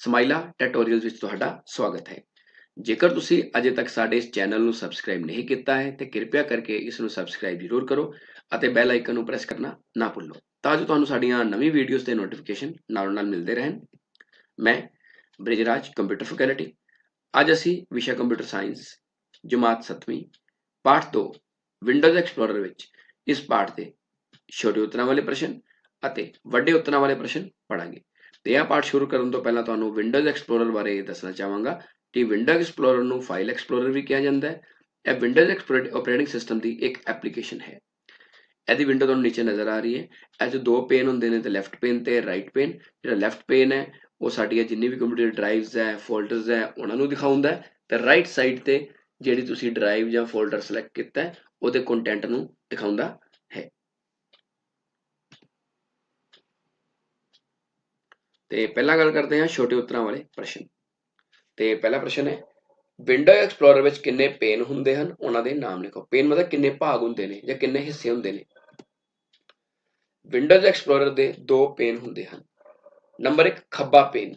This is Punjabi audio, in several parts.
ਸਮਾਈਲਾ ਟਿਊਟੋਰੀਅਲਸ ਵਿੱਚ ਤੁਹਾਡਾ ਸਵਾਗਤ ਹੈ। ਜੇਕਰ ਤੁਸੀਂ ਅਜੇ ਤੱਕ ਸਾਡੇ ਇਸ ਚੈਨਲ ਨੂੰ ਸਬਸਕ੍ਰਾਈਬ ਨਹੀਂ ਕੀਤਾ ਹੈ, ਤੇ ਕਿਰਪਾ ਕਰਕੇ ਇਸ ਨੂੰ ਸਬਸਕ੍ਰਾਈਬ ਜ਼ਰੂਰ ਕਰੋ ਅਤੇ ਬੈਲ ਆਈਕਨ ਨੂੰ ਪ੍ਰੈਸ ਕਰਨਾ ਨਾ ਭੁੱਲੋ। ਤਾਂ ਜੋ ਤੁਹਾਨੂੰ ਸਾਡੀਆਂ ਨਵੀਂ ਵੀਡੀਓਜ਼ ਦੇ ਨੋਟੀਫਿਕੇਸ਼ਨ ਨਾਲੋਂ ਨਾਲ ਮਿਲਦੇ ਰਹਿਣ। ਮੈਂ ਬ੍ਰਿਜਰਾਜ, ਕੰਪਿਊਟਰ ਫੈਕਲਟੀ। ਅੱਜ ਅਸੀਂ ਵਿਸ਼ਾ ਕੰਪਿਊਟਰ ਸਾਇੰਸ, ਜਮਾਤ 7ਵੀਂ ਪਾਠ 2 ਵਿੰਡੋਜ਼ ਐਕਸਪਲੋਰਰ ਵਿੱਚ ਇਸ ਪਾਠ ਦੇ ਛੋਟੇ ਉਤਰਾਂ ਵਾਲੇ ਪ੍ਰਸ਼ਨ ਅਤੇ ਵੱਡੇ ਉਤਰਾਂ ਵਾਲੇ ਪ੍ਰਸ਼ਨ ਪੜਾਂਗੇ ਤੇ ਇਹ ਪਾਠ ਸ਼ੁਰੂ ਕਰਨ ਤੋਂ ਪਹਿਲਾਂ ਤੁਹਾਨੂੰ ਵਿੰਡੋਜ਼ ਐਕਸਪਲੋਰਰ ਬਾਰੇ ਦੱਸਣਾ ਚਾਹਾਂਗਾ। ਕਿ ਵਿੰਡੋਜ਼ ਐਕਸਪਲੋਰਰ ਨੂੰ ਫਾਈਲ ਐਕਸਪਲੋਰਰ ਵੀ ਕਿਹਾ ਜਾਂਦਾ ਹੈ। ਇਹ ਵਿੰਡੋਜ਼ ਆਪਰੇਟਿੰਗ ਸਿਸਟਮ ਦੀ ਇੱਕ ਐਪਲੀਕੇਸ਼ਨ ਹੈ। ਇਹਦੀ ਵਿੰਡੋ ਤੁਹਾਨੂੰ ਨੀਚੇ ਨਜ਼ਰ ਆ ਰਹੀ ਹੈ। ਇਹ 'ਚ ਦੋ ਪੇਨ ਹੁੰਦੇ ਨੇ, ਤੇ ਲੈਫਟ ਪੇਨ ਤੇ ਰਾਈਟ ਪੇਨ ਜਿਹੜਾ ਲੈਫਟ ਪੇਨ ਹੈ, ਉਹ ਸਾਡੀਆਂ ਜਿੰਨੀ ਵੀ ਕੰਪਿਊਟਰ ਡਰਾਈਵਸ ਹੈ ਫੋਲਡਰਸ ਹੈ, ਉਹਨਾਂ ਨੂੰ ਦਿਖਾਉਂਦਾ ਹੈ। ਤੇ ਰਾਈਟ ਸਾਈਡ ਤੇ ਜਿਹੜੀ ਤੁਸੀਂ ਡਰਾਈਵ ਜਾਂ ਫੋਲਡਰ ਸਿਲੈਕਟ ਕੀਤਾ ਉਹਦੇ ਕੰਟੈਂਟ ਨੂੰ ਦਿਖਾਉਂਦਾ ਹੈ ਤੇ ਪਹਿਲਾਂ ਗੱਲ ਕਰਦੇ ਹਾਂ ਛੋਟੇ ਉੱਤਰਾਂ ਵਾਲੇ ਪ੍ਰਸ਼ਨ। ਤੇ ਪਹਿਲਾ ਪ੍ਰਸ਼ਨ ਹੈ, ਵਿੰਡੋ ਐਕਸਪਲੋਰਰ ਵਿੱਚ ਕਿੰਨੇ ਪੇਨ ਹੁੰਦੇ ਹਨ? ਉਹਨਾਂ ਦੇ ਨਾਮ ਲਿਖੋ। ਪੇਨ ਮਤਲਬ ਕਿੰਨੇ ਭਾਗ ਹੁੰਦੇ ਨੇ ਜਾਂ ਕਿੰਨੇ ਹਿੱਸੇ ਹੁੰਦੇ ਨੇ? ਵਿੰਡੋਜ਼ ਐਕਸਪਲੋਰਰ ਦੇ ਦੋ ਪੇਨ ਹੁੰਦੇ ਹਨ। ਨੰਬਰ 1 ਖੱਬਾ ਪੇਨ।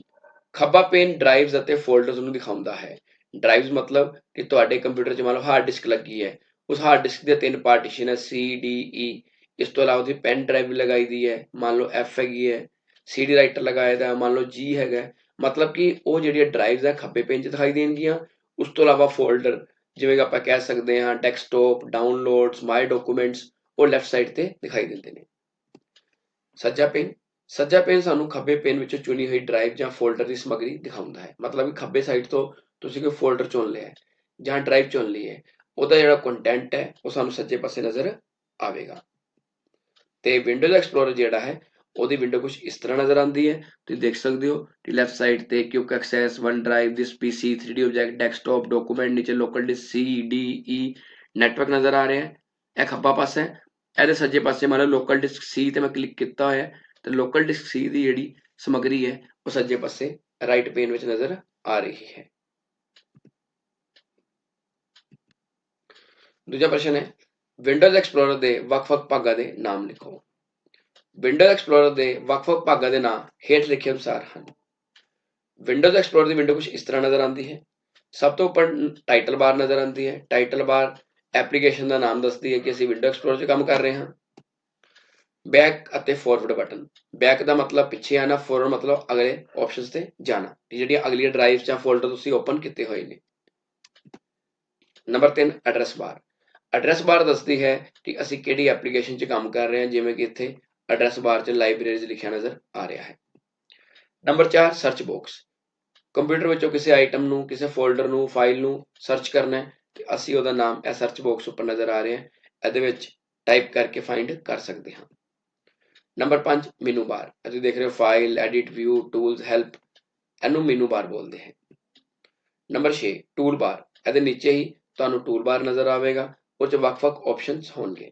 ਖੱਬਾ ਪੇਨ ਡਰਾਈਵਸ ਅਤੇ ਫੋਲਡਰਸ ਨੂੰ ਦਿਖਾਉਂਦਾ ਹੈ। ਡਰਾਈਵਸ ਮਤਲਬ ਕਿ ਤੁਹਾਡੇ ਕੰਪਿਊਟਰ 'ਚ ਮੰਨ ਲਓ ਹਾਰਡ ਡਿਸਕ ਲੱਗੀ ਹੈ। ਉਸ ਹਾਰਡ ਡਿਸਕ ਦੇ ਤਿੰਨ ਪਾਰਟੀਸ਼ਨ ਹੈ ਸੀ ਡੀ ਈ ਇਸ ਤੋਂ ਇਲਾਵਾ ਉਹਦੀ ਪੈਨ ਡਰਾਈਵ ਵੀ ਲਗਾਈ ਦੀ ਹੈ। ਮੰਨ ਲਓ ਐਫ ਹੈਗੀ ਹੈ। ਸੀ ਡੀ ਰਾਈਟਰ ਲਗਾਇਆ ਦਾ, ਮੰਨ ਲਓ ਜੀ ਹੈਗਾ, ਮਤਲਬ ਕਿ ਉਹ ਜਿਹੜੀਆਂ ਡਰਾਈਵਸ ਹੈ ਖੱਬੇ ਪੇਨ 'ਚ ਦਿਖਾਈ ਦੇਣਗੀਆਂ। ਉਸ ਤੋਂ ਇਲਾਵਾ ਫੋਲਡਰ ਜਿਵੇਂ ਕਿ ਆਪਾਂ ਕਹਿ ਸਕਦੇ ਹਾਂ ਡੈਸਕਟਾਪ ਡਾਊਨਲੋਡਸ ਮਾਈ ਡਾਕੂਮੈਂਟਸ ਉਹ ਲੈਫਟ ਸਾਈਡ ਤੇ ਦਿਖਾਈ ਦਿੰਦੇ ਨੇ। ਸੱਜਾ ਪੇਨ ਸੱਜਾ ਪੇਨ ਸਾਨੂੰ ਖੱਬੇ ਪੇਨ ਵਿੱਚੋਂ ਚੁਣੀ ਹੋਈ ਡਰਾਈਵ ਜਾਂ ਫੋਲਡਰ ਦੀ ਸਮੱਗਰੀ ਦਿਖਾਉਂਦਾ ਹੈ। ਮਤਲਬ ਕਿ ਖੱਬੇ ਸਾਈਡ ਤੋਂ ਤੁਸੀਂ ਕੋਈ ਫੋਲਡਰ ਚੁਣ ਲਿਆ ਹੈ ਜਾਂ ਡਰਾਈਵ ਚੁਣ ਲਈ ਹੈ, ਉਹਦਾ ਜਿਹੜਾ ਕੰਟੈਂਟ ਹੈ, ਉਹ ਸਾਨੂੰ ਸੱਜੇ ਪਾਸੇ ਨਜ਼ਰ ਆਵੇਗਾ। ਤੇ ਵਿੰਡੋਜ਼ ਐਕਸਪਲੋਰਰ ਜਿਹੜਾ ਹੈ ਉਹਦੀ ਵਿੰਡੋ ਕੁਝ ਇਸ ਤਰ੍ਹਾਂ ਨਜ਼ਰ ਆਉਂਦੀ ਹੈ। ਤੁਸੀਂ ਦੇਖ ਸਕਦੇ ਹੋ ਕਿ ਲੈਫਟ ਸਾਈਡ ਤੇ quick access one drive this PC 3D object desktop document ਨੀਚੇ local disk C D E network ਨਜ਼ਰ ਆ ਰਿਹਾ ਹੈ। ਇਹ ਖੱਬਾ ਪਾਸਾ ਹੈ। ਇਹਦੇ ਸੱਜੇ ਪਾਸੇ ਮੰਨ ਲੋਕਲ ਡਿਸਕ ਸੀ ਤੇ ਮੈਂ ਕਲਿੱਕ ਕੀਤਾ ਹੋਇਆ ਤੇ ਲੋਕਲ ਡਿਸਕ ਸੀ ਦੀ ਜਿਹੜੀ ਸਮੱਗਰੀ ਹੈ ਉਹ ਸੱਜੇ ਪਾਸੇ ਰਾਈਟ ਪੇਨ ਵਿੱਚ ਨਜ਼ਰ ਆ ਰਹੀ ਹੈ। ਦੂਜਾ ਪ੍ਰਸ਼ਨ ਹੈ ਵਿੰਡੋਜ਼ ਐਕਸਪਲੋਰਰ ਦੇ ਵੱਖ-ਵੱਖ ਭਾਗਾਂ ਦੇ ਨਾਮ ਲਿਖੋ। ਵਿੰਡੋਜ਼ ਐਕਸਪਲੋਰਰ ਦੇ ਵੱਖ-ਵੱਖ ਭਾਗਾਂ ਦੇ ਨਾਮ ਹੇਠ ਲਿਖੇ ਅਨੁਸਾਰ ਹਨ। ਵਿੰਡੋਜ਼ ਐਕਸਪਲੋਰਰ ਦੀ ਵਿੰਡੋ ਕੁਝ ਇਸ ਤਰ੍ਹਾਂ ਨਜ਼ਰ ਆਉਂਦੀ ਹੈ। ਸਭ ਤੋਂ ਉੱਪਰ ਟਾਈਟਲ ਬਾਰ ਨਜ਼ਰ ਆਉਂਦੀ ਹੈ। ਟਾਈਟਲ ਬਾਰ ਐਪਲੀਕੇਸ਼ਨ ਦਾ ਨਾਮ ਦੱਸਦੀ ਹੈ ਕਿ ਅਸੀਂ ਵਿੰਡੋ ਐਕਸਪਲੋਰਰ 'ਚ ਕੰਮ ਕਰ ਰਹੇ ਹਾਂ। ਬੈਕ ਅਤੇ ਫਾਰਵਰਡ ਬਟਨ ਬੈਕ ਦਾ ਮਤਲਬ ਪਿੱਛੇ ਆਣਾ ਫਾਰਵਰਡ ਮਤਲਬ ਅਗਲੇ ਆਪਸ਼ਨਸ ਤੇ ਜਾਣਾ। ਜਿਹੜੀਆਂ ਅਗਲੀਆਂ ਡਰਾਈਵਸ ਜਾਂ ਫੋਲਡਰ ਤੁਸੀਂ ਓਪਨ ਕੀਤੇ ਹੋਏ ਨੇ। Number 3 address bar address bar ਦੱਸਦੀ ਹੈ ਕਿ ਅਸੀਂ ਕਿਹੜੀ ਐਪਲੀਕੇਸ਼ਨ 'ਚ ਕੰਮ ਕਰ ਰਹੇ ਹਾਂ। ਜਿਵੇਂ ਕਿ ਇੱਥੇ ਐਡਰੈਸ ਬਾਰ 'ਚ ਲਾਇਬ੍ਰੇਰੀਜ਼ ਲਿਖਿਆ ਨਜ਼ਰ ਆ ਰਿਹਾ ਹੈ। ਨੰਬਰ 4 ਸਰਚ ਬਾਕਸ ਕੰਪਿਊਟਰ ਵਿੱਚੋਂ ਕਿਸੇ ਆਈਟਮ ਨੂੰ, ਕਿਸੇ ਫੋਲਡਰ ਨੂੰ ਫਾਈਲ ਨੂੰ ਸਰਚ ਕਰਨਾ ਹੈ ਤੇ ਅਸੀਂ ਉਹਦਾ ਨਾਮ ਇਹ ਸਰਚ ਬਾਕਸ ਉੱਪਰ ਨਜ਼ਰ ਆ ਰਿਹਾ ਹੈ। ਇਹਦੇ ਵਿੱਚ ਟਾਈਪ ਕਰਕੇ ਫਾਈਂਡ ਕਰ ਸਕਦੇ ਹਾਂ। ਨੰਬਰ 5 ਮੈਨੂ ਬਾਰ ਤੁਸੀਂ ਦੇਖ ਰਹੇ ਹੋ file edit view tools help ਇਹਨੂੰ ਮੈਨੂ ਬਾਰ ਬੋਲਦੇ ਹਨ ਨੰਬਰ 6 ਟੂਲ ਬਾਰ ਇਹਦੇ ਨੀਚੇ ਹੀ ਤੁਹਾਨੂੰ ਟੂਲ ਬਾਰ ਨਜ਼ਰ ਆਵੇਗਾ। ਉਹ 'ਚ ਵੱਖ-ਵੱਖ ਆਪਸ਼ਨਸ ਹੋਣਗੇ।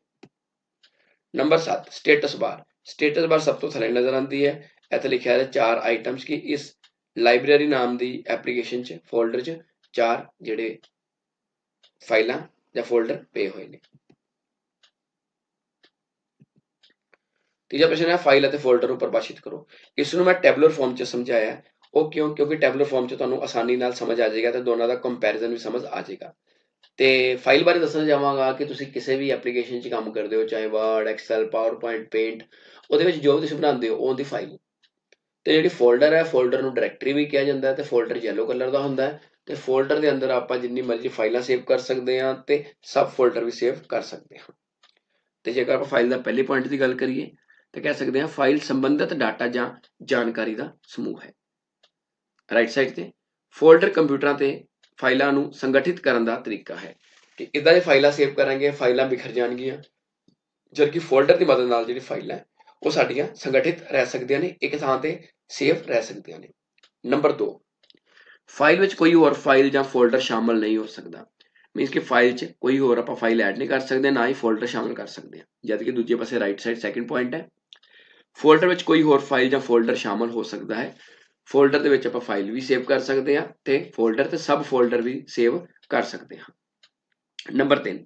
Number 7 status bar status bar ਸਭ ਤੋਂ ਥੱਲੇ ਨਜ਼ਰ ਆਉਂਦੀ ਹੈ। ਇੱਥੇ ਲਿਖਿਆ ਹੈ ਚਾਰ ਆਈਟਮਸ ਕਿ? ਇਸ ਲਾਇਬ੍ਰੇਰੀ ਨਾਮ ਦੀ ਐਪਲੀਕੇਸ਼ਨ 'ਚ ਫੋਲਡਰ 'ਚ ਚਾਰ ਜਿਹੜੇ ਫਾਈਲਾਂ ਜਾਂ ਫੋਲਡਰ ਪਏ ਹੋਏ ਨੇ। ਤੀਜਾ ਪ੍ਰਸ਼ਨ ਹੈ ਫਾਈਲ ਅਤੇ ਫੋਲਡਰ ਨੂੰ ਪਰਿਭਾਸ਼ਿਤ ਕਰੋ। ਇਸ ਨੂੰ ਮੈਂ ਟੈਬੂਲਰ ਫਾਰਮ 'ਚ ਸਮਝਾਇਆ। ਉਹ ਕਿਉਂ? ਕਿਉਂਕਿ ਟੈਬੂਲਰ ਫਾਰਮ 'ਚ ਤੁਹਾਨੂੰ ਆਸਾਨੀ ਨਾਲ ਸਮਝ ਆ ਜਾਏਗਾ ਤੇ ਦੋਨਾਂ ਦਾ ਕੰਪੈਰੀਜ਼ਨ ਵੀ ਸਮਝ ਆ ਜਾਏਗਾ। ਤੇ ਫਾਈਲ ਬਾਰੇ ਦੱਸਣਾ ਚਾਹਾਂਗਾ ਕਿ ਤੁਸੀਂ ਕਿਸੇ ਵੀ ਐਪਲੀਕੇਸ਼ਨ 'ਚ ਕੰਮ ਕਰਦੇ ਹੋ, ਚਾਹੇ ਵਰਡ ਐਕਸਲ ਪਾਵਰਪੁਆਇੰਟ ਪੇਂਟ ਉਹਦੇ ਵਿੱਚ ਜੋ ਵੀ ਤੁਸੀਂ ਬਣਾਉਂਦੇ ਹੋ, ਉਹਦੀ ਫਾਈਲ ਤੇ ਜਿਹੜੀ ਫੋਲਡਰ ਹੈ ਫੋਲਡਰ ਨੂੰ ਡਾਇਰੈਕਟਰੀ ਵੀ ਕਿਹਾ ਜਾਂਦਾ ਹੈ ਤੇ ਫੋਲਡਰ ਯੈਲੋ ਕਲਰ ਦਾ ਹੁੰਦਾ ਹੈ। ਤੇ ਫੋਲਡਰ ਦੇ ਅੰਦਰ ਆਪਾਂ ਜਿੰਨੀ ਮਰਜ਼ੀ ਫਾਈਲਾਂ ਸੇਵ ਕਰ ਸਕਦੇ ਹਾਂ ਤੇ ਸਬ ਫੋਲਡਰ ਵੀ ਸੇਵ ਕਰ ਸਕਦੇ ਹਾਂ। ਤੇ ਜੇਕਰ ਆਪਾਂ ਫਾਈਲ ਦਾ ਪਹਿਲੇ ਪੁਆਇੰਟ ਦੀ ਗੱਲ ਕਰੀਏ, ਤਾਂ ਕਹਿ ਸਕਦੇ ਹਾਂ ਫਾਈਲ ਸੰਬੰਧਿਤ ਡਾਟਾ ਜਾਂ ਜਾਣਕਾਰੀ ਦਾ ਸਮੂਹ ਹੈ। ਰਾਈਟ ਸਾਈਡ ਤੇ ਫੋਲਡਰ ਕੰਪਿਊਟਰਾਂ ਤੇ ਫਾਈਲਾਂ ਨੂੰ ਸੰਗਠਿਤ ਕਰਨ ਦਾ ਤਰੀਕਾ ਹੈ। ਕਿ ਇਦਾਂ ਦੇ ਫਾਈਲਾਂ ਸੇਵ ਕਰਾਂਗੇ, ਫਾਈਲਾਂ ਬਿਖਰ ਜਾਣਗੀਆਂ। ਜਦਕਿ ਫੋਲਡਰ ਦੀ ਮਦਦ ਨਾਲ ਜਿਹੜੀ ਫਾਈਲਾਂ ਉਹ ਸਾਡੀਆਂ ਸੰਗਠਿਤ ਰਹਿ ਸਕਦੀਆਂ ਨੇ, ਇੱਕ ਥਾਂ ਤੇ ਸੇਵ ਰਹਿ ਸਕਦੀਆਂ ਨੇ। ਨੰਬਰ 2 ਫਾਈਲ ਵਿੱਚ ਕੋਈ ਹੋਰ ਫਾਈਲ ਜਾਂ ਫੋਲਡਰ ਸ਼ਾਮਲ ਨਹੀਂ ਹੋ ਸਕਦਾ। ਮੀਨਸ ਕਿ ਫਾਈਲ 'ਚ ਕੋਈ ਹੋਰ ਆਪਾਂ ਫਾਈਲ ਐਡ ਨਹੀਂ ਕਰ ਸਕਦੇ, ਨਾ ਹੀ ਫੋਲਡਰ ਸ਼ਾਮਲ ਕਰ ਸਕਦੇ ਹਾਂ। ਜਦ ਕਿ ਦੂਜੇ ਪਾਸੇ ਰਾਈਟ ਸਾਈਡ ਸੈਕੰਡ ਪੁਆਇੰਟ ਹੈ। ਫੋਲਡਰ ਵਿੱਚ ਕੋਈ ਹੋਰ ਫਾਈਲ ਜਾਂ ਫੋਲਡਰ ਸ਼ਾਮਲ ਹੋ ਸਕਦਾ ਹੈ। ਫੋਲਡਰ ਦੇ ਵਿੱਚ ਆਪਾਂ ਫਾਈਲ ਵੀ ਸੇਵ ਕਰ ਸਕਦੇ ਹਾਂ ਤੇ ਫੋਲਡਰ ਤੇ ਸਬ ਫੋਲਡਰ ਵੀ ਸੇਵ ਕਰ ਸਕਦੇ ਹਾਂ। ਨੰਬਰ 3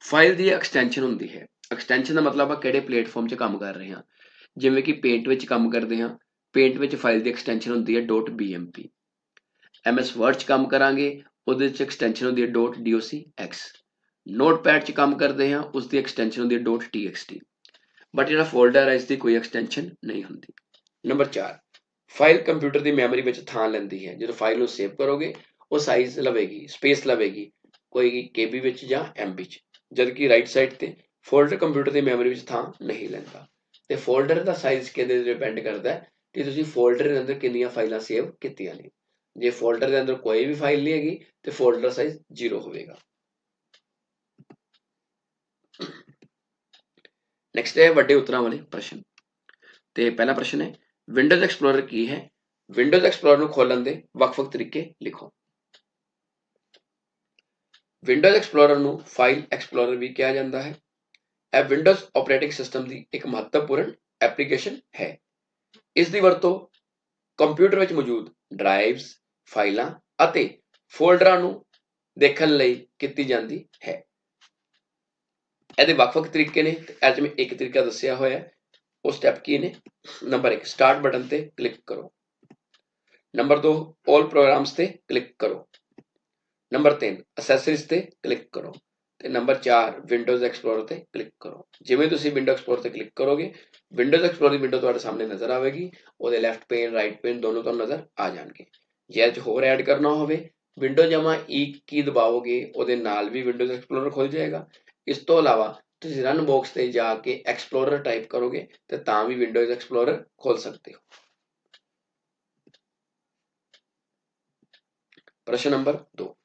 ਫਾਈਲ ਦੀ ਐਕਸਟੈਂਸ਼ਨ ਹੁੰਦੀ ਹੈ। ਐਕਸਟੈਂਸ਼ਨ ਦਾ ਮਤਲਬ ਆ ਕਿਹੜੇ ਪਲੇਟਫਾਰਮ 'ਚ ਕੰਮ ਕਰ ਰਹੇ ਹਾਂ। ਜਿਵੇਂ ਕਿ ਪੇਂਟ ਵਿੱਚ ਕੰਮ ਕਰਦੇ ਹਾਂ। ਪੇਂਟ ਵਿੱਚ ਫਾਈਲ ਦੀ ਐਕਸਟੈਂਸ਼ਨ ਹੁੰਦੀ ਹੈ .bmp ਐਮਐਸ ਵਰਡ 'ਚ ਕੰਮ ਕਰਾਂਗੇ। ਉਹਦੇ 'ਚ ਐਕਸਟੈਂਸ਼ਨ ਹੁੰਦੀ ਹੈ .docx ਨੋਟਪੈਡ 'ਚ ਕੰਮ ਕਰਦੇ ਹਾਂ। ਉਸ ਦੀ ਐਕਸਟੈਂਸ਼ਨ ਹੁੰਦੀ ਹੈ .txt ਬਟ ਜਿਹੜਾ ਫੋਲਡਰ ਹੈ, ਇਸ ਦੀ ਕੋਈ ਐਕਸਟੈਂਸ਼ਨ ਨਹੀਂ ਹੁੰਦੀ। ਨੰਬਰ 4 ਫਾਈਲ ਕੰਪਿਊਟਰ ਦੀ ਮੈਮਰੀ ਵਿੱਚ ਥਾਂ ਲੈਂਦੀ ਹੈ। ਜਦੋਂ ਫਾਈਲ ਨੂੰ ਸੇਵ ਕਰੋਗੇ, ਉਹ ਸਾਈਜ਼ ਲਵੇਗੀ, ਸਪੇਸ ਲਵੇਗੀ, ਕੋਈ ਕੇਬੀ ਵਿੱਚ ਜਾਂ ਐਮਬੀ 'ਚ ਜਦਕਿ ਰਾਈਟ ਸਾਈਡ ਤੇ ਫੋਲਡਰ ਕੰਪਿਊਟਰ ਦੀ ਮੈਮਰੀ ਵਿੱਚ ਥਾਂ ਨਹੀਂ ਲੈਂਦਾ। ਤੇ ਫੋਲਡਰ ਦਾ ਸਾਈਜ਼ ਕਿਹਦੇ ਤੇ ਡਿਪੈਂਡ ਕਰਦਾ ਹੈ? ਕਿ ਤੁਸੀਂ ਫੋਲਡਰ ਦੇ ਅੰਦਰ ਕਿੰਨੀਆਂ ਫਾਈਲਾਂ ਸੇਵ ਕੀਤੀਆਂ ਨੇ। ਜੇ ਫੋਲਡਰ ਦੇ ਅੰਦਰ ਕੋਈ ਵੀ ਫਾਈਲ ਨਹੀਂ ਹੈਗੀ, ਤੇ ਫੋਲਡਰ ਸਾਈਜ਼ 0 ਹੋਵੇਗਾ। ਨੈਕਸਟ ਹੈ ਵੱਡੇ ਉਤਰਾਂ ਵਾਲੇ ਪ੍ਰਸ਼ਨ। ਤੇ ਪਹਿਲਾ ਪ੍ਰਸ਼ਨ ਹੈ ਵਿੰਡੋਜ਼ ਐਕਸਪਲੋਰਰ ਕੀ ਹੈ? ਵਿੰਡੋਜ਼ ਐਕਸਪਲੋਰਰ ਨੂੰ ਖੋਲਣ ਦੇ ਵੱਖ-ਵੱਖ ਤਰੀਕੇ ਲਿਖੋ। ਵਿੰਡੋਜ਼ ਐਕਸਪਲੋਰਰ ਨੂੰ ਫਾਈਲ ਐਕਸਪਲੋਰਰ ਵੀ ਕਿਹਾ ਜਾਂਦਾ ਹੈ। ਇਹ ਵਿੰਡੋਜ਼ ਆਪਰੇਟਿੰਗ ਸਿਸਟਮ ਦੀ ਇੱਕ ਮਹੱਤਵਪੂਰਨ ਐਪਲੀਕੇਸ਼ਨ ਹੈ। ਇਸ ਦੀ ਵਰਤੋਂ ਕੰਪਿਊਟਰ ਵਿੱਚ ਮੌਜੂਦ ਡਰਾਈਵਸ ਫਾਈਲਾਂ ਅਤੇ ਫੋਲਡਰਾਂ ਨੂੰ ਦੇਖਣ ਲਈ ਕੀਤੀ ਜਾਂਦੀ ਹੈ। ਇਹਦੇ ਵੱਖ-ਵੱਖ ਤਰੀਕੇ ਨੇ ਅੱਜ ਮੈਂ ਇੱਕ ਤਰੀਕਾ ਦੱਸਿਆ ਹੋਇਆ ਉਹ ਸਟੈਪ ਕੀ ਨੇ? ਨੰਬਰ 1 ਸਟਾਰਟ ਬਟਨ ਤੇ ਕਲਿੱਕ ਕਰੋ। ਨੰਬਰ 2 올 ਪ੍ਰੋਗਰਾਮਸ ਤੇ ਕਲਿੱਕ ਕਰੋ। ਨੰਬਰ 3 ਅਸੈਸਰੀਜ਼ ਤੇ ਕਲਿੱਕ ਕਰੋ। ਤੇ ਨੰਬਰ 4 ਵਿੰਡੋਜ਼ ਐਕਸਪਲੋਰਰ ਤੇ ਕਲਿੱਕ ਕਰੋ। ਜਿਵੇਂ ਤੁਸੀਂ ਵਿੰਡੋ ਐਕਸਪਲੋਰਰ ਤੇ ਕਲਿੱਕ ਕਰੋਗੇ ਵਿੰਡੋਜ਼ ਐਕਸਪਲੋਰਰ ਦੀ ਵਿੰਡੋ ਤੁਹਾਡੇ ਸਾਹਮਣੇ ਨਜ਼ਰ ਆਵੇਗੀ। ਉਹਦੇ ਲੈਫਟ ਪੇਨ ਰਾਈਟ ਪੇਨ ਦੋਨੋਂ ਤੁਹਾਨੂੰ ਨਜ਼ਰ ਆ ਜਾਣਗੇ। ਜੇ ਅੱਜ ਹੋਰ ਐਡ ਕਰਨਾ ਹੋਵੇ ਵਿੰਡੋ ਜਮਾ ਈ ਕੀ ਦਬਾਓਗੇ, ਉਹਦੇ ਨਾਲ ਵੀ ਵਿੰਡੋਜ਼ ਐਕਸਪਲੋਰਰ ਖੁੱਲ ਜਾਏਗਾ। ਇਸ ਤੋਂ ਇਲਾਵਾ ਤੁਸੀਂ ਰਨ ਬਾਕਸ ਤੇ ਜਾ ਕੇ ਐਕਸਪਲੋਰਰ ਟਾਈਪ ਕਰੋਗੇ, ਤੇ ਤਾਂ ਵੀ ਵਿੰਡੋਜ਼ ਐਕਸਪਲੋਰਰ ਖੋਲ ਸਕਦੇ ਹੋ। ਪ੍ਰਸ਼ਨ ਨੰਬਰ 2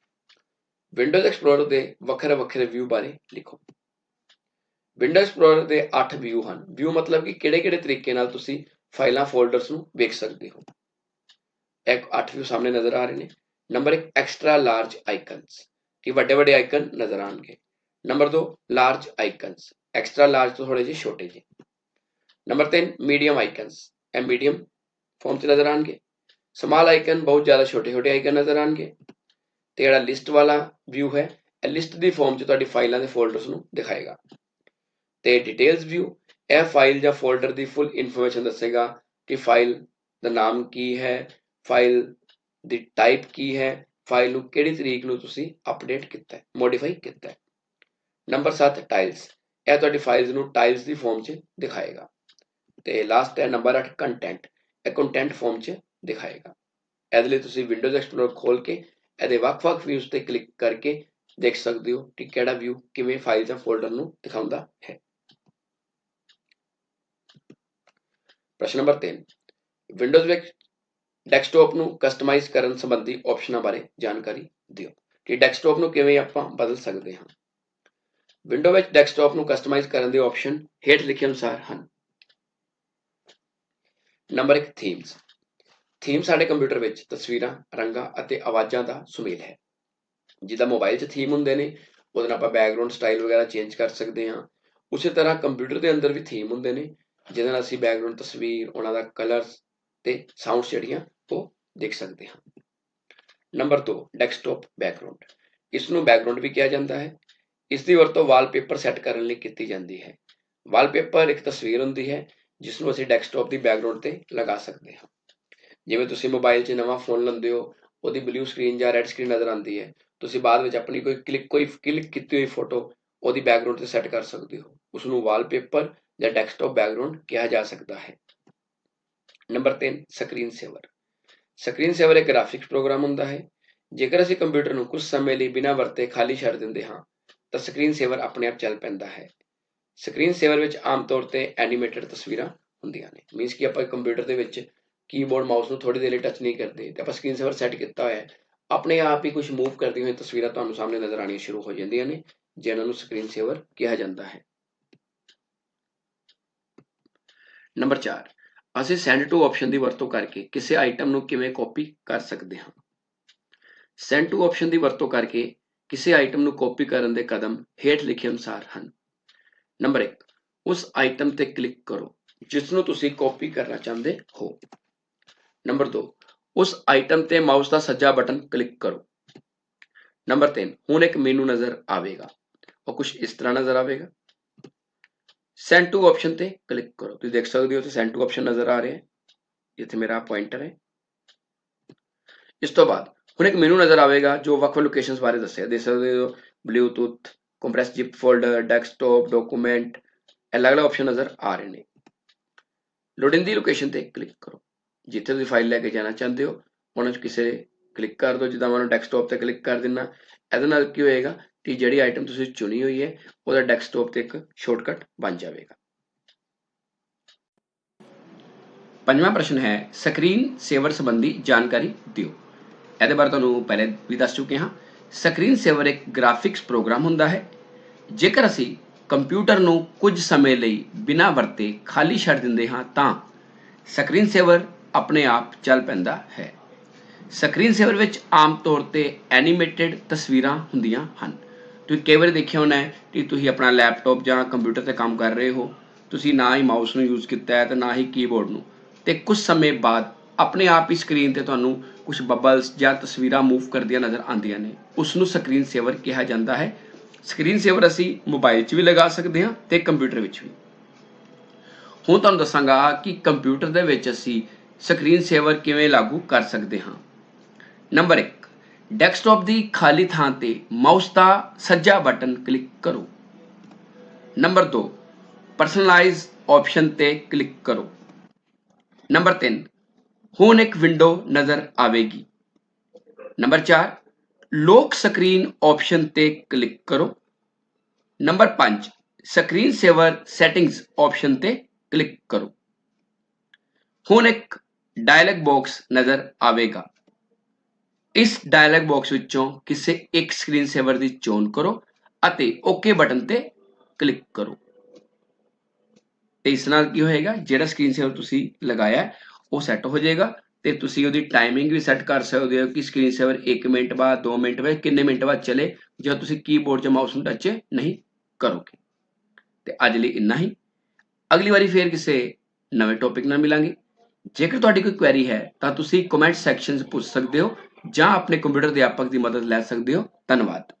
ਵਿੰਡੋਜ਼ ਐਕਸਪਲੋਰਰ ਦੇ ਵੱਖਰੇ ਵੱਖਰੇ ਵਿਊ ਬਾਰੇ ਲਿਖੋ। ਵਿੰਡੋਜ਼ ਐਕਸਪਲੋਰਰ ਦੇ 8 ਵਿਊ ਹਨ। ਵਿਊ ਮਤਲਬ ਕਿ ਕਿਹੜੇ-ਕਿਹੜੇ ਤਰੀਕੇ ਨਾਲ ਤੁਸੀਂ ਫਾਈਲਾਂ ਫੋਲਡਰਸ ਨੂੰ ਵੇਖ ਸਕਦੇ ਹੋ। ਇੱਕ 8 ਵਿਊ ਸਾਹਮਣੇ ਨਜ਼ਰ ਆ ਰਹੇ ਨੇ। ਨੰਬਰ 1 ਐਕਸਟਰਾ ਲਾਰਜ ਆਈਕਨਸ ਕਿ ਵੱਡੇ ਵੱਡੇ ਆਈਕਨ ਨਜ਼ਰ ਆਣਗੇ number 2 large icons extra large ਤੋਂ ਥੋੜੇ ਜਿਹੇ ਛੋਟੇ ਜਿਹੇ ਨੰਬਰ 3 ਮੀਡੀਅਮ ਆਈਕਨਸ ਇਹ ਮੀਡੀਅਮ ਫਾਰਮ 'ਚ ਨਜ਼ਰ ਆਣਗੇ ਸਮਾਲ ਆਈਕਨ ਬਹੁਤ ਜ਼ਿਆਦਾ ਛੋਟੇ ਛੋਟੇ ਆਈਕਨ ਨਜ਼ਰ ਆਣਗੇ ਤੇ ਜਿਹੜਾ ਲਿਸਟ ਵਾਲਾ ਵਿਊ ਹੈ ਇਹ ਲਿਸਟ ਦੀ ਫਾਰਮ 'ਚ ਤੁਹਾਡੀ ਫਾਈਲਾਂ ਦੇ ਫੋਲਡਰਸ ਨੂੰ ਦਿਖਾਏਗਾ ਤੇ ਡਿਟੇਲਸ ਵਿਊ ਇਹ ਫਾਈਲ ਜਾਂ ਫੋਲਡਰ ਦੀ ਫੁੱਲ ਇਨਫੋਰਮੇਸ਼ਨ ਦੱਸੇਗਾ ਕਿ ਫਾਈਲ ਦਾ ਨਾਮ ਕੀ ਹੈ ਫਾਈਲ ਦੀ ਟਾਈਪ ਕੀ ਹੈ ਫਾਈਲ ਨੂੰ ਕਿਹੜੀ ਤਰੀਕ ਨੂੰ ਤੁਸੀਂ ਅਪਡੇਟ ਕੀਤਾ ਹੈ ਮੋਡੀਫਾਈ ਕੀਤਾ ਹੈ ਨੰਬਰ 7 ਟਾਈਲਸ ਇਹ ਤੁਹਾਡੀ ਫਾਈਲਸ ਨੂੰ ਟਾਈਲਸ ਦੀ ਫਾਰਮ 'ਚ ਦਿਖਾਏਗਾ। ਤੇ ਲਾਸਟ ਹੈ ਨੰਬਰ 8 ਕੰਟੈਂਟ ਇਹ ਕੰਟੈਂਟ ਫਾਰਮ 'ਚ ਦਿਖਾਏਗਾ। ਇਹਦੇ ਲਈ ਤੁਸੀਂ ਵਿੰਡੋਜ਼ ਐਕਸਪਲੋਰਰ ਖੋਲ ਕੇ ਇਹਦੇ ਵੱਖ-ਵੱਖ ਵਿਊਜ਼ ਤੇ ਕਲਿੱਕ ਕਰਕੇ ਦੇਖ ਸਕਦੇ ਹੋ ਕਿ ਕਿਹੜਾ ਵਿਊ ਕਿਵੇਂ ਫਾਈਲ ਜਾਂ ਫੋਲਡਰ ਨੂੰ ਦਿਖਾਉਂਦਾ ਹੈ। ਪ੍ਰਸ਼ਨ ਨੰਬਰ 3 ਵਿੰਡੋਜ਼ ਵਿੱਚ ਡੈਸਕਟਾਪ ਨੂੰ ਕਸਟਮਾਈਜ਼ ਕਰਨ ਸੰਬੰਧੀ ਆਪਸ਼ਨਾਂ ਬਾਰੇ ਜਾਣਕਾਰੀ ਦਿਓ। ਕਿ ਡੈਸਕਟਾਪ ਨੂੰ ਕਿਵੇਂ ਆਪਾਂ ਬਦਲ ਸਕਦੇ ਹਾਂ। ਵਿੰਡੋ ਵਿੱਚ ਡੈਸਕਟਾਪ ਨੂੰ ਕਸਟਮਾਈਜ਼ ਕਰਨ ਦੇ ਆਪਸ਼ਨ ਹੇਠ ਲਿਖੇ ਅਨੁਸਾਰ ਹਨ। Number 1 themes. ਥੀਮ ਸਾਡੇ ਕੰਪਿਊਟਰ ਵਿੱਚ ਤਸਵੀਰਾਂ, ਰੰਗਾਂ ਅਤੇ ਆਵਾਜ਼ਾਂ ਦਾ ਸੁਮੇਲ ਹੈ। ਜਿੱਦਾਂ ਮੋਬਾਈਲ 'ਚ ਥੀਮ ਹੁੰਦੇ ਨੇ, ਉਹਦੇ ਨਾਲ ਆਪਾਂ ਬੈਕਗ੍ਰਾਉਂਡ ਸਟਾਈਲ ਵਗੈਰਾ ਚੇਂਜ ਕਰ ਸਕਦੇ ਹਾਂ। ਉਸੇ ਤਰ੍ਹਾਂ ਕੰਪਿਊਟਰ ਦੇ ਅੰਦਰ ਵੀ ਥੀਮ ਹੁੰਦੇ ਨੇ, ਜਿਹਦੇ ਨਾਲ ਅਸੀਂ ਬੈਕਗ੍ਰਾਉਂਡ ਤਸਵੀਰ, ਉਹਨਾਂ ਦਾ ਕਲਰਸ ਤੇ ਸਾਊਂਡਸ ਜਿਹੜੀਆਂ, ਉਹ ਦੇਖ ਸਕਦੇ ਹਾਂ। ਨੰਬਰ 2 ਡੈਸਕਟਾਪ ਬੈਕਗ੍ਰਾਉਂਡ ਇਸ ਨੂੰ ਬੈਕਗ੍ਰਾਉਂਡ ਵੀ ਕਿਹਾ ਜਾਂਦਾ ਹੈ। ਇਸ ਦੀ ਵਰਤੋਂ ਵਾਲਪੇਪਰ ਸੈੱਟ ਕਰਨ ਲਈ ਕੀਤੀ ਜਾਂਦੀ ਹੈ। ਵਾਲਪੇਪਰ ਇੱਕ ਤਸਵੀਰ ਹੁੰਦੀ ਹੈ ਜਿਸ ਨੂੰ ਅਸੀਂ ਡੈਸਕਟਾਪ ਦੀ ਬੈਕਗ੍ਰਾਉਂਡ ਤੇ ਲਗਾ ਸਕਦੇ ਹਾਂ। ਜਿਵੇਂ ਤੁਸੀਂ ਮੋਬਾਈਲ 'ਚ ਨਵਾਂ ਫੋਨ ਲੈਂਦੇ ਹੋ, ਉਹਦੀ ਬਲੂ ਸਕਰੀਨ ਜਾਂ ਰੈੱਡ ਸਕਰੀਨ ਨਜ਼ਰ ਆਉਂਦੀ ਹੈ, ਤੁਸੀਂ ਬਾਅਦ ਵਿੱਚ ਆਪਣੀ ਕੋਈ ਕਲਿੱਕ ਕੋਈ ਕਲਿੱਕ ਕੀਤੀ ਹੋਈ ਫੋਟੋ ਉਹਦੀ ਬੈਕਗ੍ਰਾਉਂਡ ਤੇ ਸੈੱਟ ਕਰ ਸਕਦੇ ਹੋ। ਉਸ ਨੂੰ ਵਾਲਪੇਪਰ ਜਾਂ ਡੈਸਕਟਾਪ ਬੈਕਗ੍ਰਾਉਂਡ ਕਿਹਾ ਜਾ ਸਕਦਾ ਹੈ। Number 3 screen saver. Screen saver ਇੱਕ ਗ੍ਰਾਫਿਕਸ ਪ੍ਰੋਗਰਾਮ ਹੁੰਦਾ ਹੈ। ਜੇਕਰ ਅਸੀਂ ਕੰਪਿਊਟਰ ਨੂੰ ਕੁਝ ਸਮੇਂ ਲਈ ਬਿਨਾਂ ਵਰਤੇ ਖਾਲੀ ਛੱਡ ਦਿੰਦੇ ਹਾਂ ਤਾਂ ਸਕਰੀਨ ਸੇਵਰ ਆਪਣੇ ਆਪ ਚੱਲ ਪੈਂਦਾ ਹੈ। ਸਕਰੀਨ ਸੇਵਰ ਵਿੱਚ ਆਮ ਤੌਰ ਤੇ ਐਨੀਮੇਟਡ ਤਸਵੀਰਾਂ ਹੁੰਦੀਆਂ ਨੇ। ਮੀਨਸ ਕਿ ਆਪਾਂ ਕੰਪਿਊਟਰ ਦੇ ਵਿੱਚ ਕੀਬੋਰਡ ਮਾਊਸ ਨੂੰ ਥੋੜੀ ਦੇਰ ਲਈ ਟੱਚ ਨਹੀਂ ਕਰਦੇ। ਤੇ ਆਪਾਂ ਸਕਰੀਨ ਸੇਵਰ ਸੈੱਟ ਕੀਤਾ ਹੋਇਆ ਹੈ, ਆਪਣੇ ਆਪ ਹੀ ਕੁਝ ਮੂਵ ਕਰਦੀ ਹੋਈਆਂ ਤਸਵੀਰਾਂ ਤੁਹਾਨੂੰ ਸਾਹਮਣੇ ਨਜ਼ਰ ਆਉਣੀਆਂ ਸ਼ੁਰੂ ਹੋ ਜਾਂਦੀਆਂ ਨੇ, ਜਿਨ੍ਹਾਂ ਨੂੰ ਸਕਰੀਨ ਸੇਵਰ ਕਿਹਾ ਜਾਂਦਾ ਹੈ। ਨੰਬਰ 4 ਅਸੀਂ ਸੈਂਡ ਟੂ ਆਪਸ਼ਨ ਦੀ ਵਰਤੋਂ ਕਰਕੇ ਕਿਸੇ ਆਈਟਮ ਨੂੰ ਕਿਵੇਂ ਕਾਪੀ ਕਰ ਸਕਦੇ ਹਾਂ? ਸੈਂਡ ਟੂ ਆਪਸ਼ਨ ਦੀ ਵਰਤੋਂ ਕਰਕੇ ਕਿਸੇ ਆਈਟਮ ਨੂੰ ਕਾਪੀ ਕਰਨ ਦੇ ਕਦਮ ਹੇਠ ਲਿਖੇ ਅਨੁਸਾਰ ਹਨ। ਨੰਬਰ 1 ਉਸ ਆਈਟਮ ਤੇ ਕਲਿੱਕ ਕਰੋ, ਜਿਸ ਨੂੰ ਤੁਸੀਂ ਕਾਪੀ ਕਰਨਾ ਚਾਹੁੰਦੇ ਹੋ। ਨੰਬਰ 2 ਉਸ ਆਈਟਮ ਤੇ ਮਾਊਸ ਦਾ ਸੱਜਾ ਬਟਨ ਕਲਿੱਕ ਕਰੋ। ਨੰਬਰ 3 ਹੁਣ ਇੱਕ ਮੈਨੂ ਨਜ਼ਰ ਆਵੇਗਾ। ਉਹ ਕੁਝ ਇਸ ਤਰ੍ਹਾਂ ਨਜ਼ਰ ਆਵੇਗਾ। ਸੈਂਡ ਟੂ ਆਪਸ਼ਨ ਤੇ ਕਲਿੱਕ ਕਰੋ। ਤੁਸੀਂ ਦੇਖ ਸਕਦੇ ਹੋ ਤੇ ਸੈਂਡ ਟੂ ਆਪਸ਼ਨ ਨਜ਼ਰ ਆ ਰਿਹਾ ਹੈ। ਜਿੱਥੇ ਮੇਰਾ ਪੁਆਇੰਟਰ ਹੈ। ਇਸ ਤੋਂ ਬਾਅਦ ਹੁਣ ਇੱਕ ਮੈਨੂ ਨਜ਼ਰ ਆਵੇਗਾ ਜੋ ਵੱਖ-ਵੱਖ ਲੋਕੇਸ਼ਨਸ ਬਾਰੇ ਦੱਸਿਆ। ਦੇ ਸਕਦੇ ਹੋ Bluetooth compress zip folder desktop document ਅਲੱਗ-ਅਲੱਗ ਆਪਸ਼ਨ ਨਜ਼ਰ ਆ ਰਹੇ ਨੇ। ਲੋਡਿੰਗ ਲੋਕੇਸ਼ਨ ਤੇ ਕਲਿੱਕ ਕਰੋ। ਜਿੱਥੇ ਤੁਸੀਂ ਫਾਈਲ ਲੈ ਕੇ ਜਾਣਾ ਚਾਹੁੰਦੇ ਹੋ, ਉਹਨਾਂ 'ਚ ਕਿਸੇ ਕਲਿੱਕ ਕਰ ਦਿਓ। ਜਿੱਦਾਂ ਮੈਂ ਡੈਸਕਟਾਪ ਤੇ ਕਲਿੱਕ ਕਰ ਦਿੰਨਾ, ਇਹਦੇ ਨਾਲ ਕੀ ਹੋਏਗਾ ਕਿ ਜਿਹੜੀ ਆਈਟਮ ਤੁਸੀਂ ਚੁਣੀ ਹੋਈ ਹੈ, ਉਹਦਾ ਡੈਸਕਟਾਪ ਤੇ ਇੱਕ ਸ਼ਾਰਟਕਟ ਬਣ ਜਾਵੇਗਾ। ਪੰਜਵਾਂ ਪ੍ਰਸ਼ਨ ਹੈ ਸਕਰੀਨ ਸੇਵਰ ਸੰਬੰਧੀ ਜਾਣਕਾਰੀ ਦਿਓ। ਇਹਦੇ ਬਾਰੇ ਤੁਹਾਨੂੰ ਪਹਿਲੇ ਵੀ ਦੱਸ ਚੁੱਕੇ ਹਾਂ। ਸਕਰੀਨ ਸੇਵਰ ਇੱਕ ਗ੍ਰਾਫਿਕਸ ਪ੍ਰੋਗਰਾਮ ਹੁੰਦਾ ਹੈ। ਜੇਕਰ ਅਸੀਂ ਕੰਪਿਊਟਰ ਨੂੰ ਕੁਝ ਸਮੇਂ ਲਈ ਬਿਨਾਂ ਵਰਤੇ ਖਾਲੀ ਛੱਡ ਦਿੰਦੇ ਹਾਂ, ਤਾਂ ਸਕਰੀਨ ਸੇਵਰ ਆਪਣੇ ਆਪ ਚੱਲ ਪੈਂਦਾ ਹੈ। ਸਕਰੀਨ ਸੇਵਰ ਵਿੱਚ ਆਮ ਤੌਰ ਤੇ ਐਨੀਮੇਟਿਡ ਤਸਵੀਰਾਂ ਹੁੰਦੀਆਂ ਹਨ। ਤੁਸੀਂ ਕਈ ਵਾਰੀ ਦੇਖਿਆ ਹੋਣਾ ਹੈ ਕਿ ਤੁਸੀਂ ਆਪਣਾ ਲੈਪਟਾਪ ਜਾਂ ਕੰਪਿਊਟਰ ਤੇ ਕੰਮ ਕਰ ਰਹੇ ਹੋ। ਤੁਸੀਂ ਨਾ ਹੀ ਮਾਊਸ ਨੂੰ ਯੂਜ਼ ਕੀਤਾ ਹੈ ਤੇ ਨਾ ਹੀ ਕੀਬੋਰਡ ਨੂੰ। ਤੇ ਕੁਝ ਸਮੇਂ ਬਾਅਦ ਆਪਣੇ ਆਪ ਹੀ ਸਕਰੀਨ ਤੇ ਤੁਹਾਨੂੰ ਕੁਝ ਬਬਲਸ ਜਾਂ ਤਸਵੀਰਾਂ ਮੂਵ ਕਰਦੀਆਂ ਨਜ਼ਰ ਆਉਂਦੀਆਂ ਨੇ। ਉਸ ਨੂੰ ਸਕਰੀਨ ਸੇਵਰ ਕਿਹਾ ਜਾਂਦਾ ਹੈ। ਸਕਰੀਨ ਸੇਵਰ ਅਸੀਂ ਮੋਬਾਈਲ 'ਚ ਵੀ ਲਗਾ ਸਕਦੇ ਹਾਂ ਤੇ ਕੰਪਿਊਟਰ ਵਿੱਚ ਵੀ। ਹੁਣ ਤੁਹਾਨੂੰ ਦੱਸਾਂਗਾ ਕਿ ਕੰਪਿਊਟਰ ਦੇ ਵਿੱਚ ਅਸੀਂ ਸਕਰੀਨ ਸੇਵਰ ਕਿਵੇਂ ਲਾਗੂ ਕਰ ਸਕਦੇ ਹਾਂ। ਨੰਬਰ 1 ਡੈਸਕਟਾਪ ਦੀ ਖਾਲੀ ਥਾਂ ਤੇ ਮਾਊਸ ਦਾ ਸੱਜਾ ਬਟਨ ਕਲਿੱਕ ਕਰੋ। ਨੰਬਰ 2 ਪਰਸਨਲਾਈਜ਼ ਆਪਸ਼ਨ ਤੇ ਕਲਿੱਕ ਕਰੋ। ਨੰਬਰ 3 ਹੁਣ ਇੱਕ ਵਿੰਡੋ ਨਜ਼ਰ ਆਵੇਗੀ। ਨੰਬਰ 4 ਲੋਕ ਸਕਰੀਨ ਆਪਸ਼ਨ ਤੇ ਕਲਿੱਕ ਕਰੋ। Number 5 screen saver settings option ਤੇ ਕਲਿੱਕ ਕਰੋ। ਹੁਣ ਇੱਕ ਡਾਇਲੌਗ ਬਾਕਸ ਨਜ਼ਰ ਆਵੇਗਾ। ਇਸ ਡਾਇਲੌਗ ਬਾਕਸ ਵਿੱਚੋਂ ਕਿਸੇ ਇੱਕ ਸਕਰੀਨ ਸੇਵਰ ਦੀ ਚੋਣ ਕਰੋ ਅਤੇ ਓਕੇ ਬਟਨ ਤੇ ਕਲਿੱਕ ਕਰੋ। ਤੇ ਇਸ ਨਾਲ ਕੀ ਹੋਏਗਾ? ਜਿਹੜਾ ਸਕਰੀਨ ਸੇਵਰ ਤੁਸੀਂ ਲਗਾਇਆ ਉਹ ਸੈੱਟ ਹੋ ਜਾਏਗਾ ਤੇ ਤੁਸੀਂ ਉਹਦੀ ਟਾਈਮਿੰਗ ਵੀ ਸੈੱਟ ਕਰ ਸਕਦੇ ਹੋ ਕਿ ਸਕਰੀਨ ਸੇਵਰ 1 ਮਿੰਟ ਬਾਅਦ 2 ਮਿੰਟ ਬਾਅਦ, ਕਿੰਨੇ ਮਿੰਟ ਬਾਅਦ ਚੱਲੇ ਜਦ ਤੁਸੀਂ ਕੀਬੋਰਡ 'ਚ ਮਾਊਸ ਨੂੰ ਟੱਚ ਨਹੀਂ ਕਰੋਗੇ। ਤੇ ਅੱਜ ਲਈ ਇੰਨਾ ਹੀ। ਅਗਲੀ ਵਾਰੀ ਫੇਰ ਕਿਸੇ ਨਵੇਂ ਟੌਪਿਕ ਨਾਲ ਮਿਲਾਂਗੇ। ਜੇਕਰ ਤੁਹਾਡੀ ਕੋਈ ਕੁਐਰੀ ਹੈ, ਤਾਂ ਤੁਸੀਂ ਕਮੈਂਟ ਸੈਕਸ਼ਨ 'ਚ ਪੁੱਛ ਸਕਦੇ ਹੋ, ਜਾਂ ਆਪਣੇ ਕੰਪਿਊਟਰ ਅਧਿਆਪਕ ਦੀ ਮਦਦ ਲੈ ਸਕਦੇ ਹੋ। ਧੰਨਵਾਦ।